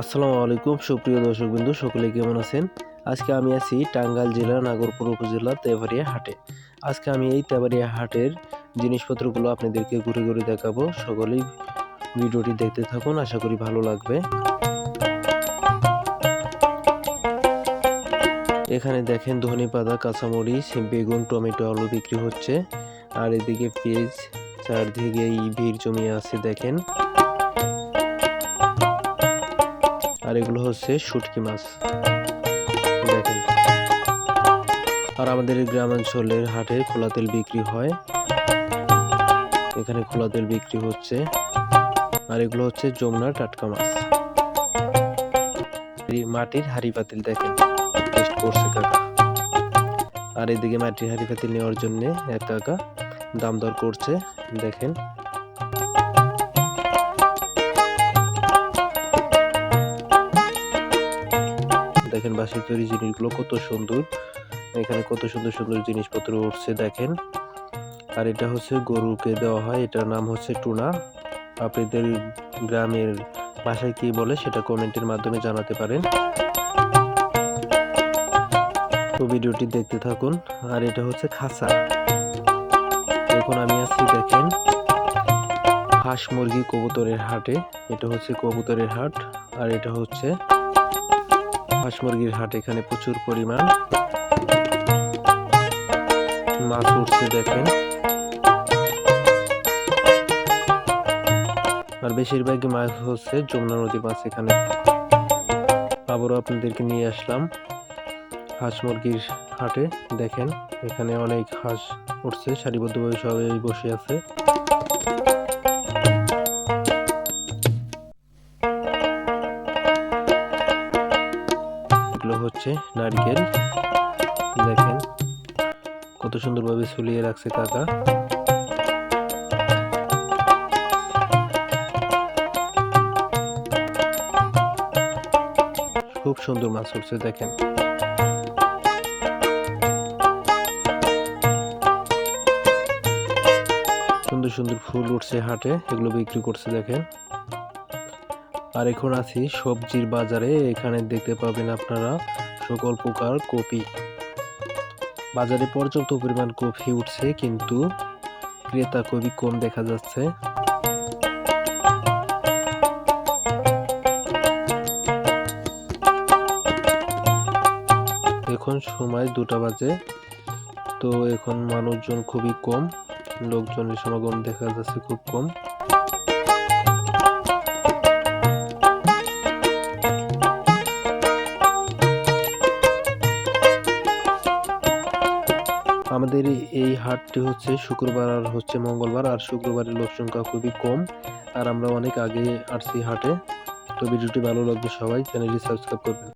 আসসালামু আলাইকুম, সুপ্রিয় দর্শক বিন্দু সকলে কেমন আছেন? আজকে আমি আছি টাঙ্গাইল জেলার নাগরপুর উপজেলা তেবাড়িয়া হাটে। আজকে আমি এই তেবাড়িয়া হাটের জিনিসপত্রগুলো আপনাদেরকে ঘুরে ঘুরে দেখাবো। সকলেই ভিডিওটি দেখতে থাকুন, আশা করি ভালো লাগবে। এখানে দেখেন ধনে পাতা, কাঁচামরিচ, বেগুন, টমেটো, আলু বিক্রি হচ্ছে। আর এদিকে পেঁয়াজ, চারদিকে ভিড় জমিয়ে আছে, দেখেন। আর এগুলো হচ্ছে শুটকি মাছ। দেখেন। আর আমাদের গ্রামাঞ্চলের হাটে খোলা তেল বিক্রি হয়। এখানে খোলা তেল বিক্রি হচ্ছে। আর এগুলো হচ্ছে যমুনা টাটকা মাছ। মাটির হাড়ি পাতিল দেখেন। টেস্ট করছে কাকা। আর এদিকে মাটির হাড়ি পাতিল নেওয়ার জন্য এক কাকা দাম দর করছে। দেখেন। দেখেন বাঁশের তৈরি জিনিসগুলো কত সুন্দর। এখানে কত সুন্দর সুন্দর জিনিসপত্র উঠছে, দেখেন। আর এটা হচ্ছে গরুকে দেওয়া হয়, এটার নাম হচ্ছে টুনা। আপনাদের গ্রামের ভাষায় কি বলে সেটা কমেন্টের মাধ্যমে জানাতে পারেন। তো ভিডিওটি দেখতে থাকুন, আর এটা হচ্ছে খাসা। এখন আমি আছি, দেখেন, হাঁস মুরগি কবুতরের হাটে। এটা হচ্ছে কবুতরের হাট, আর এটা হচ্ছে হাঁস মুরগির হাট এখানে প্রচুর পরিমাণ। মাছ উঠছে দেখেন। আর বেশিরভাগই মাছ হচ্ছে যমুনা নদীর মাছ এখানে। আবারও আপনাদেরকে নিয়ে আসলাম হাঁস মুরগির হাটে। দেখেন, এখানে অনেক হাঁস উঠছে, সারিবদ্ধভাবে সবাই বসে আছে। হচ্ছে নারকেল। দেখেন কত সুন্দরভাবে ঝুলিয়ে রাখছে কাকা। খুব সুন্দর মাছ উঠছে দেখেন। সুন্দর সুন্দর ফুল উঠছে হাটে, এগুলো বিক্রি করছে, দেখেন। আর এখন আছি সবজির বাজারে, এখানে দেখতে পাবেন আপনারা সকল প্রকার কপি। বাজারে পর্যাপ্ত পরিমাণ কপি উঠছে, কিন্তু ক্রেতা খুবই কম দেখা যাচ্ছে। এখন সময় দুটা বাজে, তো এখন মানুষজন খুবই কম, লোকজনের সমাগম দেখা যাচ্ছে খুব কম। আমাদের এই হাটটি হচ্ছে শুক্রবার আর হচ্ছে মঙ্গলবার, আর শুক্রবারের লোক সংখ্যা খুবই কম, আর আমরা অনেক আগে আসছি হাটে। তো ভিডিওটি ভালো লাগবে সবাই চ্যানেলটি সাবস্ক্রাইব করবেন।